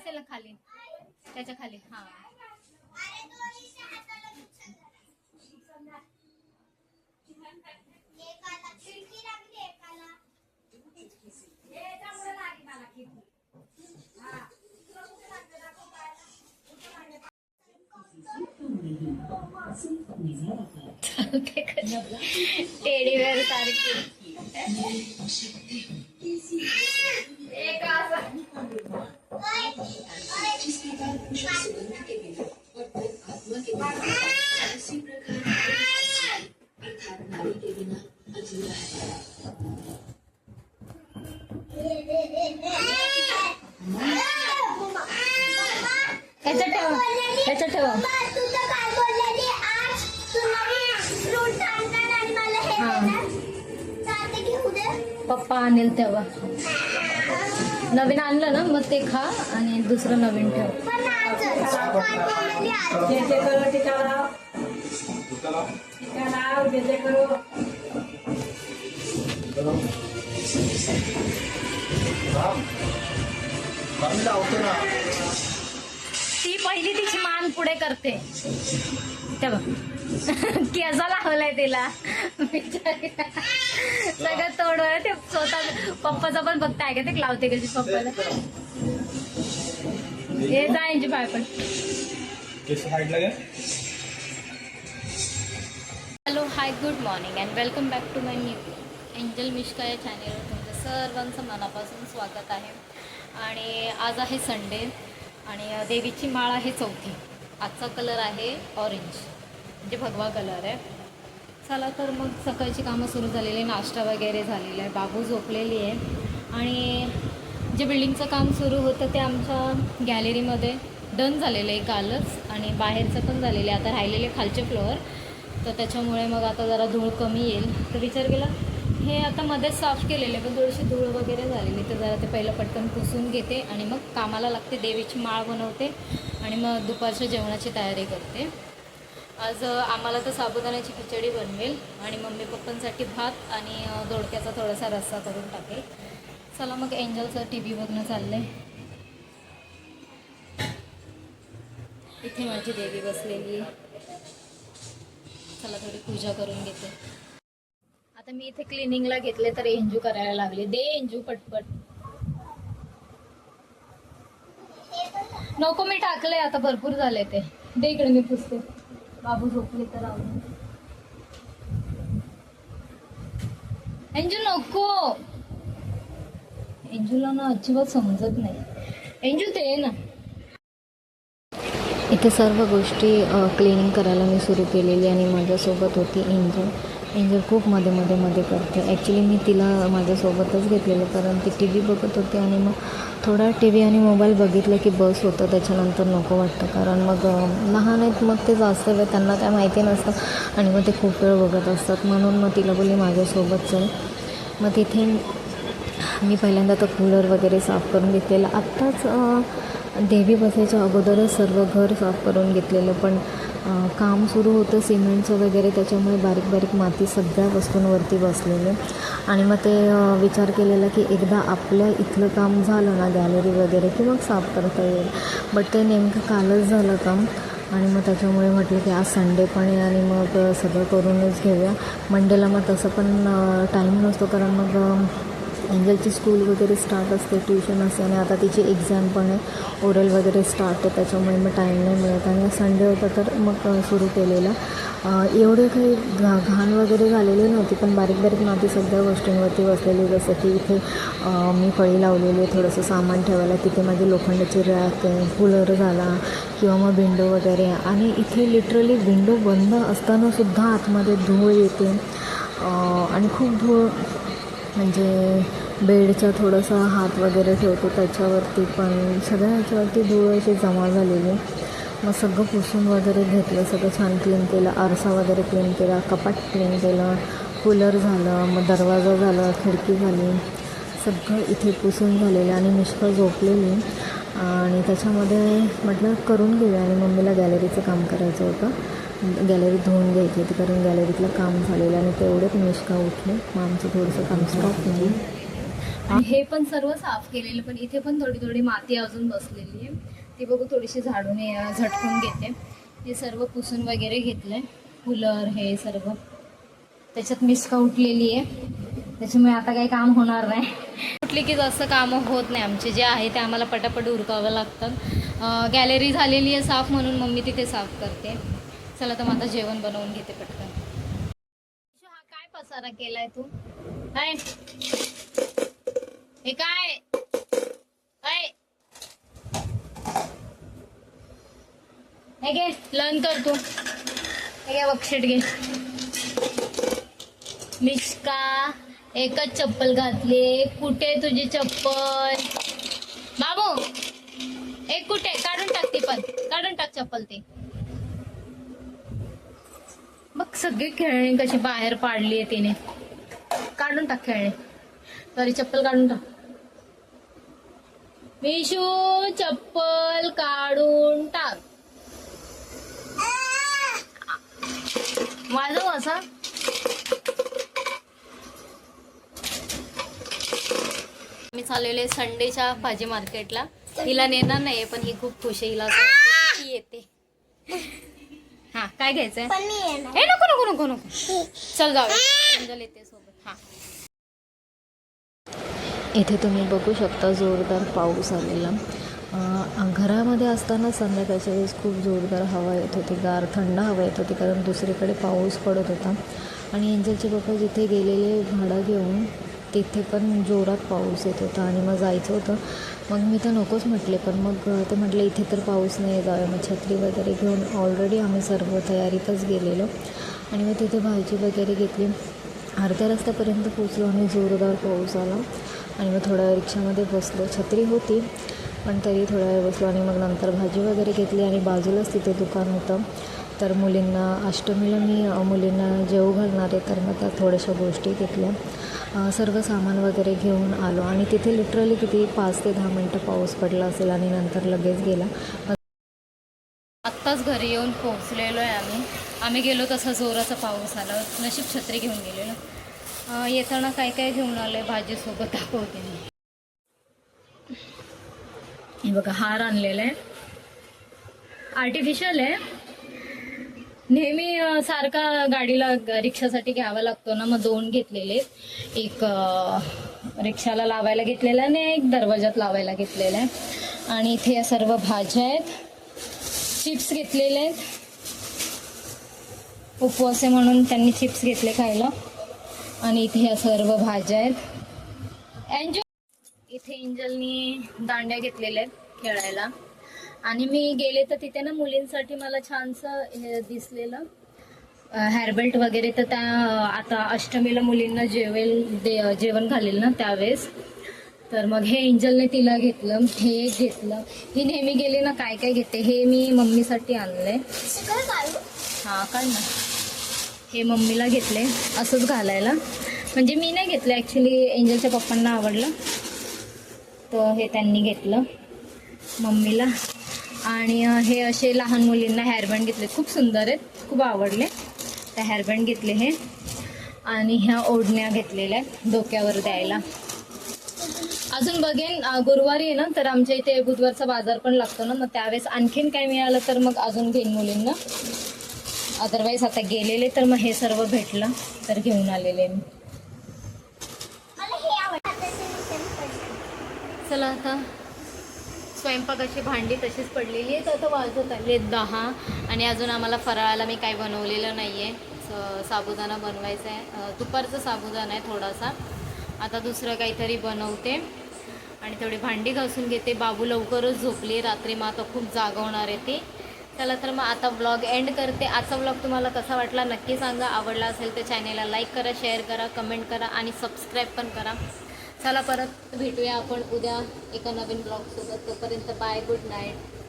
असेल ना खाली? त्याच्याखाली हा. ठेवा. ठेवा. पप्पा आणेल तेव्हा. नवीन आणलं ना मग ते खा आणि दुसरं नवीन ठेव. करो टीका टीका करो ती पहिली तिची मान पुढे करते. तेव्हा केसा लावलाय तिला. सगळं तोडवलं ते स्वतः पप्पाचं पण बघता आहे का? ते लावते कशी पप्पाला? हे जायची पाय पण. Hello hi good morning and welcome back to my new angel Mishka या चॅनेलवर तुमचं सर्वांचं मनापासून स्वागत आहे. आणि आज आहे संडे आणि देवीची माळ आहे चौथी. आजचा कलर आहे ऑरेंज. म्हणजे भगवा कलर आहे. चला तर मग सकाळची कामं सुरू झालेली नाश्ता वगैरे झालेला आहे. बाबू झोपलेली आहे. आणि जे बिल्डिंगचं काम सुरू होतं ते आमच्या गॅलरीमध्ये डन झालेलं आहे कालच आणि बाहेरचं पण झालेलं आहे. आता राहिलेले खालचे फ्लोअर. तर त्याच्यामुळे मग आता जरा धूळ कमी येईल. तर विचार केला हे आता मध्येच साफ केलेले पण थोडीशी धूळ वगैरे झालेली तर जरा ते पहिलं पटकन पुसून घेते आणि मग कामाला लागते देवीची माळ बनवते आणि मग दुपारच्या जेवणाची तयारी करते. आज आम्हाला तर साबुदाण्याची खिचडी बनवेल आणि मम्मी पप्पांसाठी भात आणि दोडक्याचा थोडासा रस्सा करून टाकेल. चला मग एंजलचं टी व्ही बघणं चाललंय. इथे माझी देवी बसलेली. आहे चला थोडी पूजा करून घेते. आता मी इथे क्लिनिंगला घेतले तर एंजू करायला लागले. दे एंजू पटपट. नको मी टाकले आता भरपूर झाले ते. दे इकडे मी पुसते. बाबू झोपले तर आवडेल एंजू नको. एंजूला ना अजिबात समजत नाही. एंजू ते ना. इथे सर्व गोष्टी क्लिनिंग करायला मी सुरू केलेली आणि माझ्यासोबत होती एंजल. एंजल खूप मध्ये मध्ये मध्ये करते. ॲक्च्युली मी तिला माझ्यासोबतच घेतलेलं कारण ती टी व्ही बघत होती आणि मग थोडा टी व्ही आणि मोबाईल बघितलं की बस होतं त्याच्यानंतर नको वाटतं. कारण मग लहान आहेत मग ते जास्त वेळ त्यांना काय माहिती नसतं आणि मग ते खूप वेळ बघत असतात. म्हणून मग तिला बोलली माझ्यासोबत चल. मग तिथे मी पहिल्यांदा तर कूलर वगैरे साफ करून घेतलेलं. आत्ताच देवी बसायच्या अगोदरच सर्व घर साफ करून घेतलेलं. पण काम सुरू होतं सिमेंटचं वगैरे त्याच्यामुळे बारीक बारीक माती सगळ्या वस्तूंवरती बसलेले. आणि मग ते विचार केलेला की एकदा आपल्या इथलं काम झालं ना गॅलरी वगैरे की मग साफ करता येईल. बट ते नेमकं कालच झालं काम. आणि मग त्याच्यामुळे म्हटलं की आज संडे पण आहे आणि मग सगळं करूनच घेऊया. मंडेला मग तसं पण टाईम नसतो. कारण मग एंजलची स्कूल वगैरे स्टार्ट असते ट्युशन असते आणि आता तिची एक्झाम पण आहे. ओरल वगैरे स्टार्ट आहे त्याच्यामुळे मग टाईम नाही मिळत. आणि संडे होता तर मग सुरू केलेला. एवढे काही घा घाण वगैरे झालेली नव्हती पण बारीक बारीक माती सगळ्या गोष्टींवरती बसलेली. जसं की इथे मी फळी लावलेली आहे थोडंसं सामान ठेवायला. तिथे माझी लोखंडाची रॅक आहे कूलर झाला किंवा मग विंडो वगैरे. आणि इथे लिटरली विंडो बंद असतानासुद्धा आतमध्ये धूळ येते. आणि खूप धूळ म्हणजे बेडचा थोडासा हात वगैरे ठेवतो त्याच्यावरती पण सगळ्या ह्याच्यावरती धूळ अशी जमा झालेली. मग सगळं पुसून वगैरे घेतलं सगळं छान क्लीन केलं आरसा वगैरे क्लीन केला कपाट क्लीन केलं कूलर झालं मग दरवाजा झाला खिडकी झाली. सगळं इथे पुसून झालेलं आणि मिश्का झोपलेली. आणि त्याच्यामध्ये म्हटलं करून घेऊया आणि मम्मीला गॅलरीचं काम करायचं होतं. गॅलरी धुवून घ्यायची होती कारण गॅलरीतलं काम झालेलं आणि तेवढेच निष्का उठले. मग आमचं थोडंसं काम स्टॉप नाही आणि हे पण सर्व साफ केलेलं पण इथे पण थोडी थोडी माती अजून बसलेली आहे. ती बघू थोडीशी झाडून झटकून घेते. हे सर्व पुसून वगैरे घेतलंय. कूलर हे सर्व. त्याच्यात मिसका उठलेली आहे. त्याच्यामुळे आता काही काम होणार नाही. उठली की जास्त कामं होत नाही आमचे. जे आहे ते आम्हाला पटापट उरकावं लागतात गॅलरी झालेली आहे साफ म्हणून मम्मी तिथे साफ करते. चला तर मग आता जेवण बनवून घेते पटकन. हा काय पसारा केलाय तू? काय? हे काय? काय हे घे लर्न कर तू. हे घे घे. मिश्का एकच चप्पल घातली. कुठे तुझी चप्पल? बाबू एक कुठे? काढून टाक ती पण. काढून टाक चप्पल ती. मग सगळी खेळणी कशी बाहेर पाडली आहे तिने. काढून टाक खेळणी. सॉरी चप्पल काढून टाक. मिशू चप्पल काढून टाक. वाजव असा. मी चाललेले संडेच्या भाजी मार्केटला. हिला नेणार नाही पण ही खूप खुश आहे. हिला ती येते. हा काय घ्यायचंय? हे नको नको नको नको. चल जाऊया येते सोबत. हा. इथे तुम्ही बघू शकता जोरदार पाऊस आलेला. घरामध्ये असताना संध्याकाळच्या वेळेस खूप जोरदार हवा येत होती गार थंड हवा येत होती कारण दुसरीकडे पाऊस पडत होता. आणि एंजलचे बाबा जिथे गेलेले भाडं घेऊन तिथे पण जोरात पाऊस येत होता आणि मग जायचं होतं. मग मी तर नकोच म्हटले पण मग ते म्हटले इथे तर पाऊस नाही जाऊया मग छत्री वगैरे घेऊन ऑलरेडी आम्ही सर्व तयारीतच गेलेलो. आणि मग तिथे भाजी वगैरे घेतली. अर्ध्या रस्त्यापर्यंत पोचलो आणि जोरदार पाऊस आला. आणि मग थोड्या वेळ रिक्षामध्ये बसलो. छत्री होती पण तरी थोड्या वेळ बसलो आणि मग नंतर भाजी वगैरे घेतली आणि बाजूलाच तिथे दुकान होतं. तर मुलींना अष्टमीला मी मुलींना जेऊ घालणार आहे तर मग त्या थोड्याशा गोष्टी घेतल्या. सर्व सामान वगैरे घेऊन आलो आणि तिथे लिटरली किती पाच ते दहा मिनटं पाऊस पडला असेल आणि नंतर लगेच गेला. आत्ताच घरी येऊन पोहोचलेलो आहे आम्ही. आम्ही गेलो तसा जोराचा पाऊस आला. नशीब छत्री घेऊन गेलेलो. येताना काय काय घेऊन आलं भाजीसोबत दाखवते मी. हे बघा हार आणलेला आहे. आर्टिफिशियल आहे. नेहमी सारखा गाडीला रिक्षासाठी घ्यावा लागतो ना मग दोन घेतलेले. आहेत. एक रिक्षाला लावायला घेतलेला आहे आणि एक दरवाजात लावायला घेतलेला आहे. आणि इथे या सर्व भाज्या आहेत. चिप्स घेतलेले आहेत. उपवासे म्हणून त्यांनी चिप्स घेतले खायला. आणि इथे ह्या सर्व भाज्या आहेत. एन्जॉय इथे एंजलनी दांड्या घेतलेल्या आहेत खेळायला. आणि मी गेले तर तिथे ना मुलींसाठी मला छानसं हे दिसलेलं हेअरबेल्ट वगैरे. तर त्या आता अष्टमीला मुलींना जेवेल दे जेवण घालेल ना त्यावेळेस. तर मग हे एंजलने तिला घेतलं हे एक घेतलं. ही नेहमी गेली ना काय काय घेते हे मी मम्मीसाठी आणलंय. हा काढ ना. हे मम्मीला घेतले असंच घालायला. म्हणजे मी नाही घेतलं ॲक्च्युली एंजलच्या पप्पांना आवडलं. तर हे त्यांनी घेतलं मम्मीला. आणि हे असे लहान मुलींना हेअरबँड घेतले. खूप सुंदर आहेत खूप आवडले. त्या हेअरबँड घेतले हे. आणि ह्या ओढण्या घेतलेल्या आहेत डोक्यावर द्यायला. अजून बघेन गुरुवारी आहे ना तर आमच्या इथे बुधवारचा बाजार पण लागतो ना मग त्यावेळेस आणखीन काय मिळालं तर मग अजून घेईन मुलींना. अदरवाईज आता गेलेले तर मग हे सर्व भेटलं तर घेऊन आलेले मी. चला आता स्वयंपाकाची भांडी तशीच पडलेली आहेत. आता वाजत आली आहेत दहा आणि अजून आम्हाला फराळाला मी काही बनवलेलं नाही आहे स साबुदाणा बनवायचा आहे दुपारचा साबुदाणा आहे थोडासा. आता दुसरं काहीतरी बनवते. आणि तेवढी भांडी घासून घेते. बाबू लवकरच झोपली. रात्री मग आता खूप जागवणार आहे ती. चला तर मग आता ब्लॉग एंड करते. आजचा ब्लॉग तुम्हाला कसा वाटला नक्की सांगा. आवडला असेल तर चॅनेलला लाईक करा शेअर करा कमेंट करा आणि सबस्क्राईब पण करा. चला परत भेटूया आपण उद्या एका नवीन ब्लॉगसोबत तोपर्यंत बाय गुड नाईट